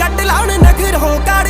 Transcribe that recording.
ਜੱਟ ਲਾਉਣ ਨਖਰ ਹੋ ਕਰ